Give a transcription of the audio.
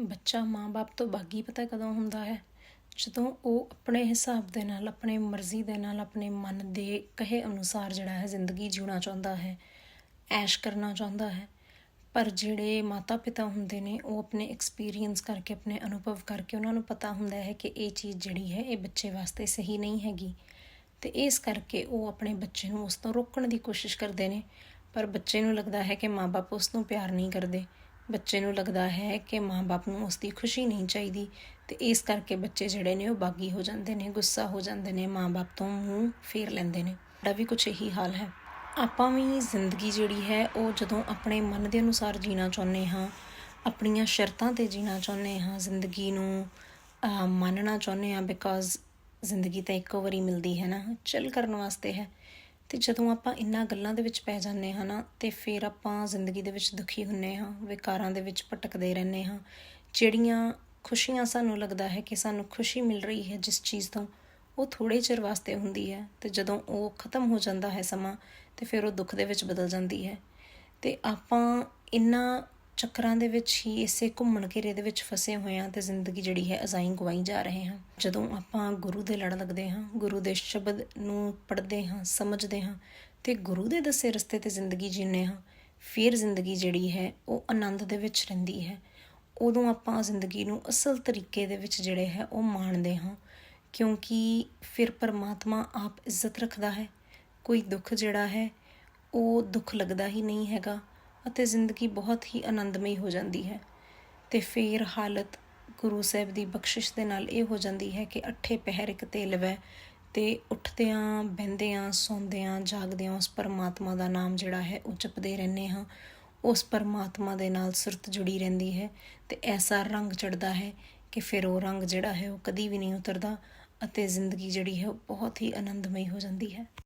ਬੱਚਾ ਮਾਂ-ਬਾਪ ਤੋਂ ਬਾਗੀ ਪਤਾ ਕਦੋਂ ਹੁੰਦਾ ਹੈ? ਜਦੋਂ ਉਹ ਆਪਣੇ ਹਿਸਾਬ ਦੇ ਨਾਲ, ਆਪਣੇ ਮਰਜ਼ੀ ਦੇ ਨਾਲ, ਆਪਣੇ ਮਨ ਦੇ ਕਹੇ ਅਨੁਸਾਰ ਜਿਹੜਾ ਹੈ ਜ਼ਿੰਦਗੀ ਜਿਉਣਾ ਚਾਹੁੰਦਾ ਹੈ, ਐਸ਼ ਕਰਨਾ ਚਾਹੁੰਦਾ ਹੈ। ਪਰ ਜਿਹੜੇ ਮਾਤਾ ਪਿਤਾ ਹੁੰਦੇ ਨੇ, ਉਹ ਆਪਣੇ ਐਕਸਪੀਰੀਅੰਸ ਕਰਕੇ, ਆਪਣੇ ਅਨੁਭਵ ਕਰਕੇ ਉਹਨਾਂ ਨੂੰ ਪਤਾ ਹੁੰਦਾ ਹੈ ਕਿ ਇਹ ਚੀਜ਼ ਜਿਹੜੀ ਹੈ, ਇਹ ਬੱਚੇ ਵਾਸਤੇ ਸਹੀ ਨਹੀਂ ਹੈਗੀ। ਤੇ ਇਸ ਕਰਕੇ ਉਹ ਆਪਣੇ ਬੱਚੇ ਨੂੰ ਉਸ ਤੋਂ ਰੋਕਣ ਦੀ ਕੋਸ਼ਿਸ਼ ਕਰਦੇ ਨੇ। ਪਰ ਬੱਚੇ ਨੂੰ ਲੱਗਦਾ ਹੈ ਕਿ ਮਾਪੇ ਉਸ ਨੂੰ ਪਿਆਰ ਨਹੀਂ ਕਰਦੇ। ਬੱਚੇ ਨੂੰ ਲੱਗਦਾ ਹੈ ਕਿ ਮਾਂ ਬਾਪ ਨੂੰ ਉਸ ਦੀ ਖੁਸ਼ੀ ਨਹੀਂ ਚਾਹੀਦੀ ਤੇ ਇਸ ਕਰਕੇ ਬੱਚੇ ਜਿਹੜੇ ਨੇ ਉਹ ਬਾਗੀ ਹੋ ਜਾਂਦੇ ਨੇ, ਗੁੱਸਾ ਹੋ ਜਾਂਦੇ ਨੇ ਮਾਂ ਬਾਪ ਤੋਂ ਮੂੰਹ ਫੇਰ ਲੈਂਦੇ ਨੇ। ਸਾਡਾ ਵੀ ਕੁਝ ਇਹੀ ਹਾਲ ਹੈ। ਆਪਾਂ ਵੀ ਜ਼ਿੰਦਗੀ ਜਿਹੜੀ ਹੈ, ਉਹ ਜਦੋਂ ਆਪਣੇ ਮਨ ਦੇ ਅਨੁਸਾਰ ਜੀਣਾ ਚਾਹੁੰਦੇ ਹਾਂ, ਆਪਣੀਆਂ ਸ਼ਰਤਾਂ ਤੇ ਜੀਣਾ ਚਾਹੁੰਦੇ ਹਾਂ, ਜ਼ਿੰਦਗੀ ਨੂੰ ਮੰਨਣਾ ਚਾਹੁੰਦੇ ਹਾਂ ਬਿਕਾਜ਼ ਜ਼ਿੰਦਗੀ ਤਾਂ ਇੱਕੋ ਵਾਰੀ ਮਿਲਦੀ ਹੈ ਨਾ ਚਿਲ ਕਰਨ ਵਾਸਤੇ ਹੈ। ਤੇ ਜਦੋਂ ਆਪਾਂ ਇੰਨਾ ਗੱਲਾਂ ਦੇ ਵਿੱਚ ਪੈ ਜਾਂਦੇ ਹਾਂ ਨਾ, ਤੇ ਫਿਰ ਆਪਾਂ ਜ਼ਿੰਦਗੀ ਦੇ ਵਿੱਚ ਦੁਖੀ ਹੁੰਨੇ ਹਾਂ, ਵਿਕਾਰਾਂ ਦੇ ਵਿੱਚ ਭਟਕਦੇ ਰਹਿੰਦੇ ਹਾਂ। ਜਿਹੜੀਆਂ ਖੁਸ਼ੀਆਂ ਸਾਨੂੰ ਲੱਗਦਾ ਹੈ ਕਿ ਸਾਨੂੰ ਖੁਸ਼ੀ ਮਿਲ ਰਹੀ ਹੈ ਜਿਸ ਚੀਜ਼ ਤੋਂ, ਉਹ ਥੋੜੇ ਚਿਰ ਵਾਸਤੇ ਹੁੰਦੀ ਹੈ, ਤੇ ਜਦੋਂ ਉਹ ਖਤਮ ਹੋ ਜਾਂਦਾ ਹੈ ਸਮਾਂ, ਤੇ ਫਿਰ ਉਹ ਦੁੱਖ ਦੇ ਵਿੱਚ ਬਦਲ ਜਾਂਦੀ ਹੈ। ਤੇ ਆਪਾਂ ਇਨ੍ਹਾਂ ਚੱਕਰਾਂ ਦੇ ਵਿੱਚ ਹੀ ਇਸੇ ਘੁੰਮਣ ਘੇਰੇ ਦੇ ਵਿੱਚ ਫਸੇ ਹੋਏ ਹਾਂ ਤੇ ਜ਼ਿੰਦਗੀ ਜਿਹੜੀ ਹੈ ਅਜ਼ਾਈ ਗਵਾਈ ਜਾ ਰਹੇ ਹਾਂ। ਜਦੋਂ ਆਪਾਂ ਗੁਰੂ ਦੇ ਲੜ ਲੱਗਦੇ ਹਾਂ, ਗੁਰੂ ਦੇ ਸ਼ਬਦ ਨੂੰ ਪੜ੍ਹਦੇ ਹਾਂ, ਸਮਝਦੇ ਹਾਂ ਤੇ ਗੁਰੂ ਦੇ ਦੱਸੇ ਰਸਤੇ ਤੇ ਜ਼ਿੰਦਗੀ ਜੀਨੇ ਹਾਂ, ਫਿਰ ਜ਼ਿੰਦਗੀ ਜਿਹੜੀ ਹੈ ਉਹ ਆਨੰਦ ਦੇ ਵਿੱਚ ਰਹਿੰਦੀ ਹੈ। ਉਦੋਂ ਆਪਾਂ ਜ਼ਿੰਦਗੀ ਨੂੰ ਅਸਲ ਤਰੀਕੇ ਦੇ ਵਿੱਚ ਜਿਹੜੇ ਹੈ ਉਹ ਮਾਣਦੇ ਹਾਂ, ਕਿਉਂਕਿ ਫਿਰ ਪਰਮਾਤਮਾ ਆਪ ਇੱਜ਼ਤ ਰੱਖਦਾ ਹੈ। ਕੋਈ ਦੁੱਖ ਜਿਹੜਾ ਹੈ ਉਹ ਦੁੱਖ ਲੱਗਦਾ ਹੀ ਨਹੀਂ ਹੈਗਾ। ਅਤੇ ਜ਼ਿੰਦਗੀ ਬਹੁਤ ਹੀ ਆਨੰਦਮਈ ਹੋ ਜਾਂਦੀ ਹੈ। ਤੇ ਫਿਰ ਹਾਲਤ ਗੁਰੂ ਸਾਹਿਬ ਦੀ ਬਖਸ਼ਿਸ਼ ਦੇ ਨਾਲ ਇਹ ਹੋ ਜਾਂਦੀ ਹੈ ਕਿ ਅੱਠੇ ਪਹਿਰ ਇੱਕ ਤੇ ਲਵੈ ਤੇ ਉੱਠਦਿਆਂ, ਬਹਿੰਦਿਆਂ, ਸੌਂਦਿਆਂ, ਜਾਗਦਿਆਂ ਉਸ ਪਰਮਾਤਮਾ ਦਾ ਨਾਮ ਜਿਹੜਾ ਹੈ ਉਹ ਜਪਦੇ ਰਹਿੰਦੇ ਹਾਂ। ਉਸ ਪਰਮਾਤਮਾ ਦੇ ਨਾਲ ਸੁਰਤ ਜੁੜੀ ਰਹਿੰਦੀ ਹੈ ਤੇ ਐਸਾ ਰੰਗ ਚੜਦਾ ਹੈ ਕਿ ਫਿਰ ਉਹ ਰੰਗ ਜਿਹੜਾ ਹੈ ਉਹ ਕਦੀ ਵੀ ਨਹੀਂ ਉਤਰਦਾ ਅਤੇ ਜ਼ਿੰਦਗੀ ਜਿਹੜੀ ਹੈ ਉਹ ਬਹੁਤ ਹੀ ਆਨੰਦਮਈ ਹੋ ਜਾਂਦੀ ਹੈ।